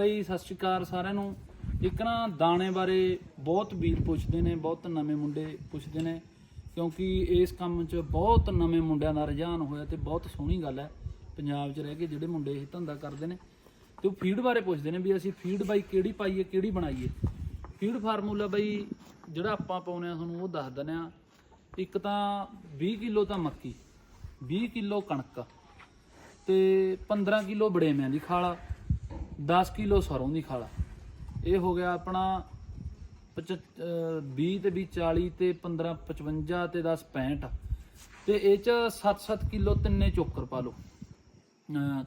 ਬਈ ਸਤਿ ਸ਼੍ਰੀ ਅਕਾਲ ਸਾਰਿਆਂ ਨੂੰ। ਇੱਕ ਨਾ ਦਾਣੇ ਬਾਰੇ ਬਹੁਤ ਵੀਰ ਪੁੱਛਦੇ ਨੇ, ਬਹੁਤ ਨਵੇਂ ਮੁੰਡੇ ਪੁੱਛਦੇ ਨੇ, ਕਿਉਂਕਿ ਇਸ ਕੰਮ 'ਚ ਬਹੁਤ ਨਵੇਂ ਮੁੰਡਿਆਂ ਦਾ ਰੁਝਾਨ ਹੋਇਆ ਤੇ ਬਹੁਤ ਸੋਹਣੀ ਗੱਲ ਹੈ। ਪੰਜਾਬ 'ਚ ਰਹਿ ਕੇ ਜਿਹੜੇ ਮੁੰਡੇ ਇਹ ਧੰਦਾ ਕਰਦੇ ਨੇ, ਤੇ ਉਹ ਫੀਡ ਬਾਰੇ ਪੁੱਛਦੇ ਨੇ ਵੀ ਅਸੀਂ ਫੀਡ ਬਾਈ ਕਿਹੜੀ ਪਾਈਏ, ਕਿਹੜੀ ਬਣਾਈਏ। ਫੀਡ ਫਾਰਮੂਲਾ ਬਾਈ ਜਿਹੜਾ ਆਪਾਂ ਪਾਉਨੇ ਆ ਤੁਹਾਨੂੰ ਉਹ ਦੱਸ ਦਿੰਦੇ ਆ ਇੱਕ ਤਾਂ 20 ਕਿਲੋ ਤਾਂ ਮੱਕੀ 20 ਕਿਲੋ ਕਣਕ ਤੇ 15 ਕਿਲੋ ਬੜੇਮਿਆਂ ਦੀ ਖਾਲਾ 10 ਕਿਲੋ ਸਰੋਂ ਦੀ ਖਾਲਾ। ਇਹ ਹੋ ਗਿਆ ਆਪਣਾ 20 ਤੇ 20 40 ਤੇ 15 55 ਤੇ 10 65 ਤੇ ਇਹ ਚ 7-7 ਕਿਲੋ ਤਿੰਨੇ ਚੋਕਰ ਪਾ ਲਓ।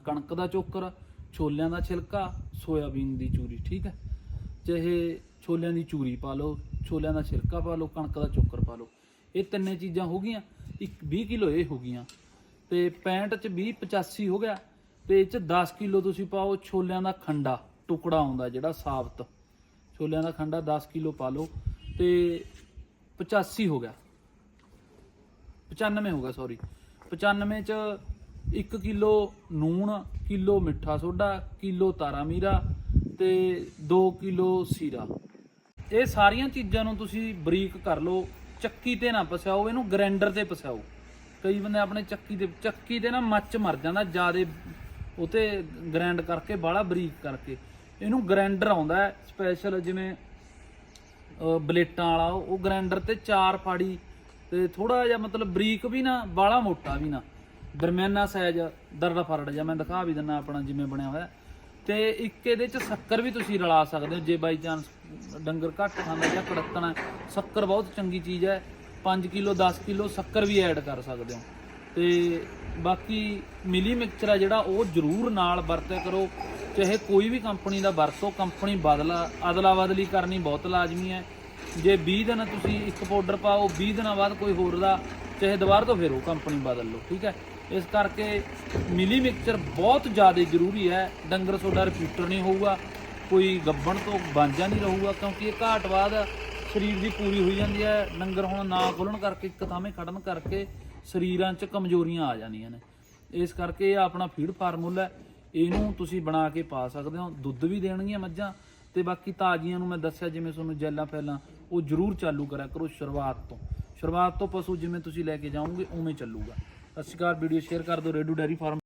ਕਣਕ ਦਾ ਚੋਕਰ, ਛੋਲਿਆਂ ਦਾ ਛਿਲਕਾ, ਸੋਇਆਬੀਨ ਦੀ ਚੂਰੀ, ਠੀਕ ਹੈ? ਚਾਹੇ ਛੋਲਿਆਂ ਦੀ ਚੂਰੀ ਪਾ ਲਓ, ਛੋਲਿਆਂ ਦਾ ਛਿਲਕਾ ਪਾ ਲਓ, ਕਣਕ ਦਾ ਚੋਕਰ ਪਾ ਲਓ। ਇਹ ਤਿੰਨੇ ਚੀਜ਼ਾਂ ਹੋ ਗਈਆਂ। ਇੱਕ 20 ਕਿਲੋ ਇਹ ਹੋ ਗਈਆਂ। ਤੇ 65 ਚ 20 85 ਹੋ ਗਿਆ। ਤੇ ਇਹ ਚ 10 ਕਿਲੋ ਤੁਸੀਂ ਪਾਓ ਛੋਲਿਆਂ ਦਾ ਖੰਡਾ, ਟੁਕੜਾ ਆਉਂਦਾ ਜਿਹੜਾ ਸਾਬਤ। ਛੋਲਿਆਂ ਦਾ ਖੰਡਾ 10 ਕਿਲੋ ਪਾ ਲਓ ਤੇ 85 ਹੋ ਗਿਆ। 95 ਹੋ ਗਿਆ ਸੌਰੀ 95 ਚ 1 ਕਿਲੋ ਨੂਣ, ਕਿਲੋ ਮਿੱਠਾ ਸੋਡਾ, ਕਿਲੋ ਤਾਰਾ ਮੀਰਾ ਤੇ 2 ਕਿਲੋ ਸੀਰਾ। ਇਹ ਸਾਰੀਆਂ ਚੀਜ਼ਾਂ ਨੂੰ ਤੁਸੀਂ ਬਰੀਕ ਕਰ ਲਓ, ਚੱਕੀ ਤੇ ਨਾ ਪਸਾਓ, ਇਹਨੂੰ ਗ੍ਰਾਈਂਡਰ ਤੇ ਪਸਾਓ। ਕਈ ਬੰਦੇ ਆਪਣੇ ਚੱਕੀ ਤੇ ਚੱਕੀ ਤੇ ਨਾ ਮੱਚ ਮਰ ਜਾਂਦਾ, ਜਿਆਦੇ ਉਤੇ ਗ੍ਰੈਂਡ ਕਰਕੇ ਬਾਹਲਾ ਬਰੀਕ ਕਰਕੇ। ਇਹਨੂੰ ਗ੍ਰਾਈਂਡਰ ਆਉਂਦਾ ਸਪੈਸ਼ਲ ਜਿਵੇਂ ਬਲੇਟਾਂ ਵਾਲਾ, ਉਹ ਗ੍ਰਾਈਂਡਰ ਤੇ ਚਾਰ ਫਾੜੀ ਤੇ ਥੋੜਾ ਜਿਹਾ ਮਤਲਬ ਬਰੀਕ ਵੀ ਨਾ ਬਾਲਾ ਮੋਟਾ ਵੀ ਨਾ। ਦਰਮਿਆਨਾ ਸਾਈਜ਼ ਦਰੜਾ ਫਰੜ ਜਾਂ ਮੈਂ ਦਿਖਾ ਵੀ ਦਿੰਨਾ ਆਪਣਾ ਜਿਵੇਂ ਬਣਿਆ ਹੋਇਆ। ਤੇ ਇੱਕ ਇਹਦੇ ਚ ਸ਼ੱਕਰ ਵੀ ਤੁਸੀਂ ਰਲਾ ਸਕਦੇ ਹੋ, ਜੇ ਬਾਈ ਚਾਂਸ ਡੰਗਰ ਘੱਟ ਖਾਂਦਾ ਜਾਂ ਕੜਤਣਾ ਸ਼ੱਕਰ ਬਹੁਤ ਚੰਗੀ ਚੀਜ਼ ਹੈ। 5 ਕਿਲੋ 10 ਕਿਲੋ ਸ਼ੱਕਰ ਵੀ ਐਡ ਕਰ ਸਕਦੇ ਹੋ। ਤੇ ਬਾਕੀ ਮਿਲੀ ਮਿਕਸਚਰ ਆ ਜਿਹੜਾ, ਉਹ ਜ਼ਰੂਰ ਨਾਲ ਵਰਤਿਆ ਕਰੋ। ਚਾਹੇ ਕੋਈ ਵੀ ਕੰਪਨੀ ਦਾ ਵਰਤੋ, ਕੰਪਨੀ ਬਦਲਾ ਅਦਲਾ ਬਦਲੀ ਕਰਨੀ ਬਹੁਤ ਲਾਜ਼ਮੀ ਹੈ। ਜੇ 20 ਦਿਨ ਤੁਸੀਂ ਇੱਕ ਪਾਊਡਰ ਪਾਓ 20 ਦਿਨਾਂ ਬਾਅਦ ਕੋਈ ਹੋਰ ਦਾ, ਚਾਹੇ ਦੁਬਾਰਾ ਤੋਂ ਫਿਰ ਉਹ ਕੰਪਨੀ ਬਦਲ ਲਓ, ਠੀਕ ਹੈ? ਇਸ ਕਰਕੇ ਮਿਲੀ ਮਿਕਸਚਰ ਬਹੁਤ ਜ਼ਿਆਦਾ ਜ਼ਰੂਰੀ ਹੈ। ਡੰਗਰ ਤੁਹਾਡਾ ਰਿਪੀਟਰ ਨਹੀਂ ਹੋਊਗਾ, ਕੋਈ ਗੱਬਣ ਤੋਂ ਬਾਂਝਾ ਨਹੀਂ ਰਹੂਗਾ, ਕਿਉਂਕਿ ਇਹ ਘਾਟ ਬਾਅਦ ਸਰੀਰ ਦੀ ਪੂਰੀ ਹੋਈ ਜਾਂਦੀ ਹੈ, ਲੰਗਰ ਹੁਣ ਨਾ ਖੁੱਲਣ ਕਰਕੇ, ਇੱਕ ਥਾਵੇਂ ਖੜਨ ਕਰਕੇ ਸਰੀਰਾਂ 'ਚ ਕਮਜ਼ੋਰੀਆਂ ਆ ਜਾਂਦੀਆਂ ਨੇ। ਇਸ ਕਰਕੇ ਇਹ ਆਪਣਾ ਫੀਡ ਫਾਰਮੂਲਾ ਇਹਨੂੰ ਤੁਸੀਂ ਬਣਾ ਕੇ ਪਾ ਸਕਦੇ ਹੋ। ਦੁੱਧ ਵੀ ਦੇਣਗੀਆਂ ਮੱਝਾਂ ਤੇ ਬਾਕੀ ਤਾਜ਼ੀਆਂ ਨੂੰ ਮੈਂ ਦੱਸਿਆ, ਜਿਵੇਂ ਤੁਹਾਨੂੰ ਜੈਲਾਂ ਪਹਿਲਾਂ, ਉਹ ਜ਼ਰੂਰ ਚਾਲੂ ਕਰਿਆ ਕਰੋ ਸ਼ੁਰੂਆਤ ਤੋਂ। ਸ਼ੁਰੂਆਤ ਤੋਂ ਪਸ਼ੂ ਜਿਵੇਂ ਤੁਸੀਂ ਲੈ ਕੇ ਜਾਓਗੇ, ਉਵੇਂ ਚੱਲੂਗਾ। ਸਤਿ ਸ਼੍ਰੀ ਅਕਾਲ, ਵੀਡੀਓ ਸ਼ੇਅਰ ਕਰ ਦਿਓ ਰੇਡੂ ਡੈਰੀ ਫਾਰਮ